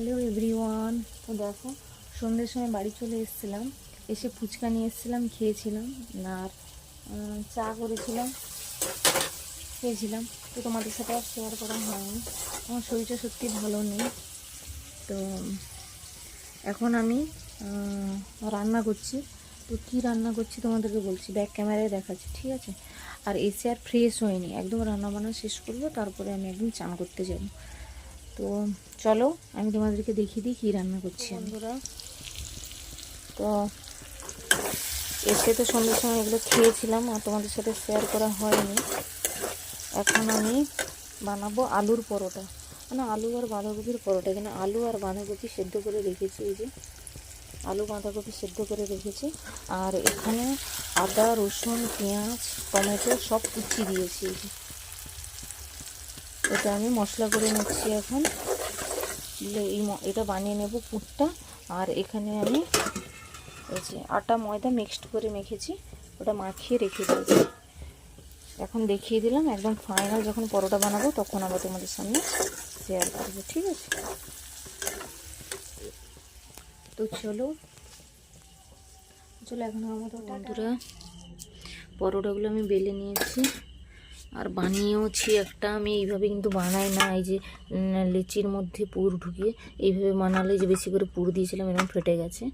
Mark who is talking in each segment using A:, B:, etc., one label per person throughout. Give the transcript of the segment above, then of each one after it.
A: Hello everyone তো দেখো, সন্ধ্যের সময় বাড়ি চলে এসেছিলাম। এসে ফুচকা নিয়ে এসেছিলাম, খেয়েছিলাম আর চা করেছিলাম, খেয়েছিলাম। তো তোমাদের সাথে আর শেয়ার করা হয়নি। আমার শরীরটা সত্যি ভালো নেই। তো, এখন আমি রান্না করছি। তো কী রান্না করছি তোমাদেরকে বলছি ব্যাক ক্যামেরায় দেখাচ্ছি, ঠিক আছে? আর এসে আর ফ্রেশ হয়নি। একদম রান্না বান্না শেষ করব, তারপরে আমি একদম চান করতে যাব। তো চলো আমি তোমাদেরকে দেখিয়ে দিই কী রান্না করছি বন্ধুরা। তো এসে তো সন্ধ্যের সময় এগুলো খেয়েছিলাম আর তোমাদের সাথে শেয়ার করা হয়নি। এখন আমি বানাবো আলুর পরোটা। মানে আলু আর বাঁধাকপির পরোটা। এখানে আলু আর বাঁধাকপি সেদ্ধ করে রেখেছি এই যে। আলু বাঁধাকপি সেদ্ধ করে রেখেছি। আর এখানে আদা রসুন পেঁয়াজ টমেটো সব কুচি দিয়েছি এই যে। এটা আমি মশলা করে নিচ্ছি এখন। এই এটা বানিয়ে নেব পুরটা। আর এখানে আমি এই যে আটা ময়দা মিক্সড করে মেখেছি ওটা মাখিয়ে রেখে দিয়েছি। এখন দেখিয়ে দিলাম একদম ফাইনাল যখন পরোটা বানাবো তখন আবার তোমাদের সামনে শেয়ার করব ঠিক আছে? তো চলো চলো এখন আমার বন্ধুরা পরোটাগুলো আমি বেলে নিয়েছি। আর বানিয়েওছি একটা, আমি এইভাবে কিন্তু বানাই না, এই যে লিচির মধ্যে পুর ঢুকিয়ে এইভাবে বানালে যে বেশি করে পুর দিয়েছিলাম এরকম ফেটে গেছে।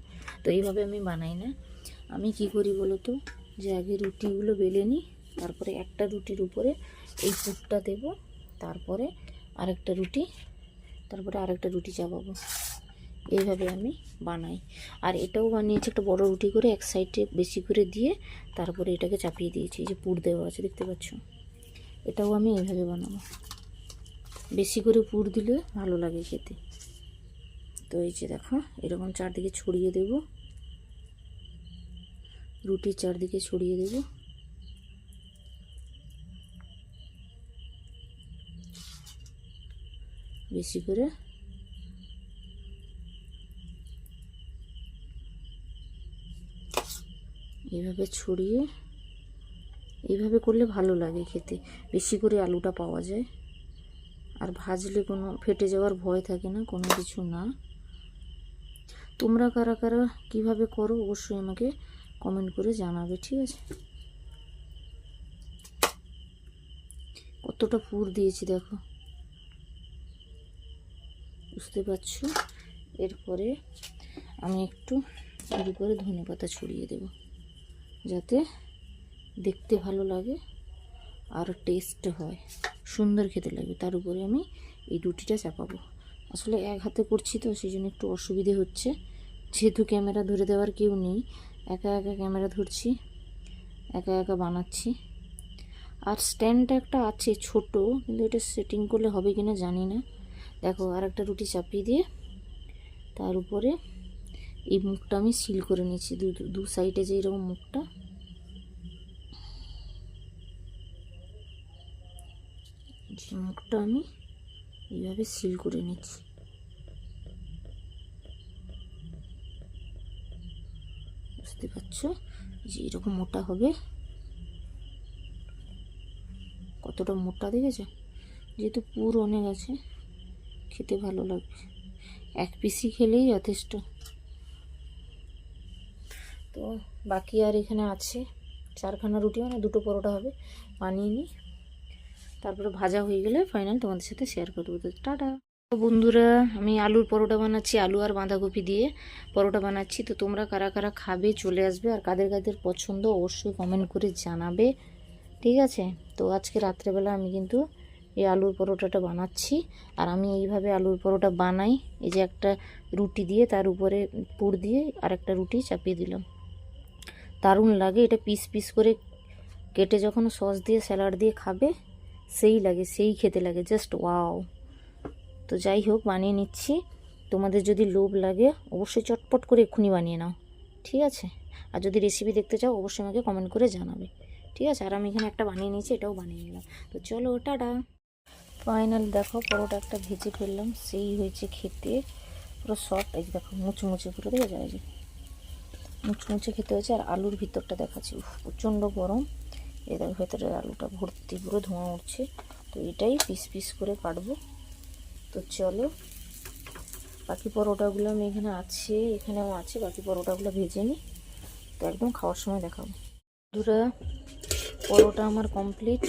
A: তো এইভাবে আমি বানাই না। আমি কি করি বলো তো? যে আগে রুটিগুলো বেলে নিই, তারপরে একটা রুটির উপরে এই পুরটা দেব, তারপরে আরেকটা রুটি, তারপরে আরেকটা রুটি চাপাবো এইভাবে আমি বানাই। আর এটাও বানিয়েছি একটা বড় রুটি করে, এক সাইডে বেশি করে দিয়ে তারপরে এটাকে চাপিয়ে দিয়েছি যে পুর দেওয়া আছে, দেখতে পাচ্ছ? এটাও আমি এইভাবে বানাবো। বেশি করে পুর দিলে ভালো লাগে খেতে। তো এই যে দেখো, এরকম চারদিকে ছড়িয়ে দেব। রুটির চারদিকে ছড়িয়ে দেব। বেশি করে এভাবে ছড়িয়ে এইভাবে করলে ভালো লাগে খেতে। বেশি করে আলুটা পাওয়া যায়। আর ভাজলে কোনো ফেটে যাওয়ার ভয় থাকে না, কোনো কিছু না। তোমরা কারা কারা কীভাবে করো অবশ্যই আমাকে কমেন্ট করে জানাবে, ঠিক আছে? কতটা পুর দিয়েছি দেখো। বুঝতে পারছ? এরপরে আমি একটু উপরে ধনে পাতা ছড়িয়ে দেব, যাতে দেখতে ভালো লাগে আর টেস্ট হয়। সুন্দর খেতে লাগবে তার উপরে আমি এই রুটিটা চাপাবো। আসলে এক হাতে করছি তো সেই জন্য একটু অসুবিধে হচ্ছে। যেহেতু ক্যামেরা ধরে দেওয়ার কেউ নেই, একা একা ক্যামেরা ধরছি, একা একা বানাচ্ছি। আর স্ট্যান্ডটা একটা আছে ছোট, কিন্তু এটা সেটিং করলে হবে কি না জানি না। দেখো আর একটা রুটি চাপিয়ে দিয়ে তার উপরে এই মুখটা আমি সিল করে নিয়েছি। দু দু সাইডে যে এরকম মুখটা যে মুখটা আমি এইভাবে সিল করে নিচ্ছি। বুঝতে পারছ? যে এরকম মোটা হবে। কতটা মোটা দেখেছ? যেহেতু পুর অনেক আছে, খেতে ভালো লাগবে। এক পিসি খেলেই যথেষ্ট। তো বাকি আর এখানে আছে। চারখানা রুটি মানে দুটো পরোটা হবে। বানিয়ে নিই। তারপরে ভাজা হয়ে গেলে ফাইনাল তোমাদের সাথে শেয়ার করব। তো টাটা। বন্ধুরা, আমি আলুর পরোটা বানাচ্ছি, আলু আর বাঁধাকপি দিয়ে পরোটা বানাচ্ছি। তো তোমরা কারা কারা খাবে চলে আসবে আর কাদের কাদের পছন্দ অবশ্যই কমেন্ট করে জানাবে। ঠিক আছে? তো আজকে রাত্রেবেলা আমি কিন্তু এই আলুর পরোটাটা বানাচ্ছি। আর আমি এইভাবে আলুর পরোটা বানাই, এই যে একটা রুটি দিয়ে তার উপরে পুর দিয়ে আর একটা রুটি চাপিয়ে দিলাম। দারুণ লাগে, এটা পিস পিস করে কেটে যখন সস দিয়ে স্যালাড দিয়ে খাবে সেই লাগে, সেই খেতে লাগে জাস্ট ওয়াও তো যাই হোক, বানিয়ে নিচ্ছি। তোমাদের যদি লোভ লাগে, অবশ্যই চটপট করে এক্ষুনি বানিয়ে নাও, ঠিক আছে? আর যদি রেসিপি দেখতে চাও, অবশ্যই আমাকে কমেন্ট করে জানাবে, ঠিক আছে? আর আমি এখানে একটা বানিয়ে নিয়েছি, এটাও বানিয়ে নিলাম। তো চলো, টাটা! ফাইনাল দেখো, পরোটা একটা ভেজে ফেললাম, সেই হয়েছে খেতে। পুরো সফট এই দেখো, মুচমুচে পুরো দেখে যায় মুচমুচে খেতে হয়েছে, আর আলুর ভিতরটা দেখাচ্ছি। প্রচণ্ড গরম। এই দেখো ভেতরের আলুটা ভর্তি পুরো ধোঁয়া উঠছে। তো এটাই পিস পিস করে কাটবো। তো চলো, বাকি পরোটাগুলো আমি এখানে আছে, এখানেও আছে, বাকি পরোটাগুলো ভেজে নিই। তো একদম খাওয়ার সময় দেখাবো। বন্ধুরা, পরোটা আমার কমপ্লিট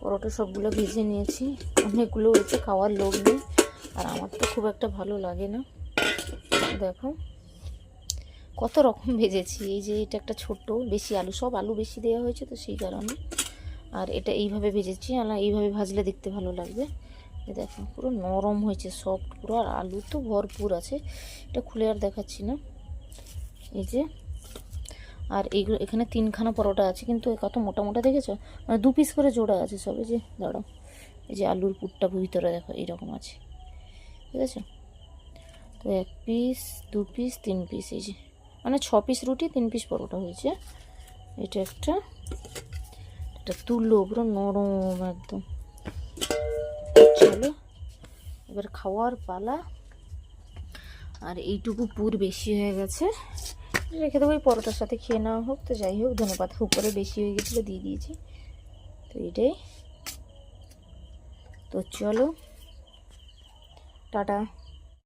A: পরোটা সবগুলো ভেজে নিয়েছি। অনেকগুলো হয়েছে, খাওয়ার লোভ নেই। আর আমার তো খুব একটা ভালো লাগে না। দেখো। কত রকম ভেজেছি, এই যে এটা একটা ছোট বেশি আলু, সব আলু বেশি দেওয়া হয়েছে তো সেই কারণে। আর এটা এইভাবে ভেজেছি, আর এইভাবে ভাজলে দেখতে ভালো লাগবে। দেখো, পুরো নরম হয়েছে সফট পুরো আর আলু তো ভরপুর আছে। এটা খুলে আর দেখাচ্ছি না। এই যে, আর এইগুলো, এখানে তিনখানা পরোটা আছে, কিন্তু কত মোটা মোটা দেখেছ? মানে দু পিস করে জোড়া আছে সব যে, দাঁড়াও। এই যে আলুর পুরটা ভিতরে দেখো, এইরকম আছে। ঠিক আছে? তো এক পিস দু পিস তিন পিস এই যে। মানে ছ পিস রুটি, তিন পিস পরোটা হয়েছে। এটা একটা, এটা তুলো পুরো নরম একদম। চলো, এবার খাওয়ার পালা। আর এইটুকু পুর বেশি হয়ে গেছে। রেখে দেবো এই পরোটার সাথে, খেয়ে নেওয়া হোক। তো যাই হোক ধনে পাতা উপরে বেশি হয়ে গেছিল, দিয়ে দিয়েছি। তো এটাই। তো চলো, টাটা।